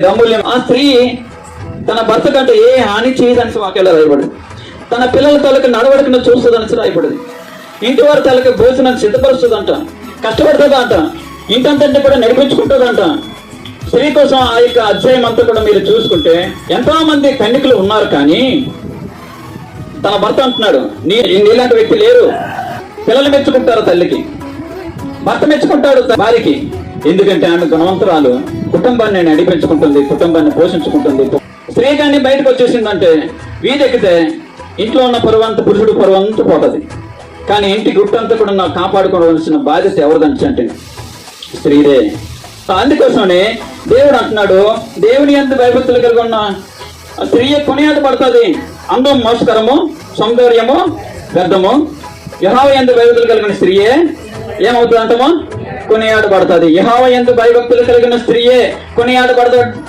అమూల్యం ఆ స్త్రీ తన భర్త కంటే ఏ హాని చేయదని వాక్యాలు రాయబడి తన పిల్లల తలకు నడవడికను చూస్తుందని రాయబడింది. ఇంటి వారి తలకు భోజనం సిద్ధపరుస్తుందంట కష్టపడుతుందంట ఇంటంతంటే కూడా నడిపించుకుంటుందంట. స్త్రీ కోసం ఆ యొక్క అధ్యాయం అంతా కూడా మీరు చూసుకుంటే ఎంతో మంది కన్నికలు ఉన్నారు కానీ తన భర్త అంటున్నాడు నీ నీలాంటి వ్యక్తి లేరు. పిల్లలు మెచ్చుకుంటారు తల్లికి. భర్త మెచ్చుకుంటాడు భార్యకి ఎందుకంటే ఆమె గుణవంతురాలు. కుటుంబాన్ని నడిపించుకుంటుంది కుటుంబాన్ని పోషించుకుంటుంది. స్త్రీ కానీ బయటకు వచ్చేసిందంటే వీధెక్కితే ఇంట్లో ఉన్న పరువంత పురుషుడు పరువంత పోతుంది. కానీ ఇంటి గుట్టంతా కూడా నాకు కాపాడుకోవాల్సిన బాధ్యత ఎవరిదని అంటే స్త్రీదే. అందుకోసమనే దేవుడు అంటున్నాడు దేవుని ఎంత భయభక్తులు కలిగి ఉన్న ఆ స్త్రీ కొనియాట పడుతుంది. అందం మోసకరము సౌందర్యము వ్యర్థము. యహావ ఎంత భయభక్తులు కలిగిన స్త్రీయే ఏమవుతుంది అంటమో కొనియాడబడుతుంది. యహోవ ఎందు భయభక్తులు కలిగిన స్త్రీయే కొనియాడబడతాడు.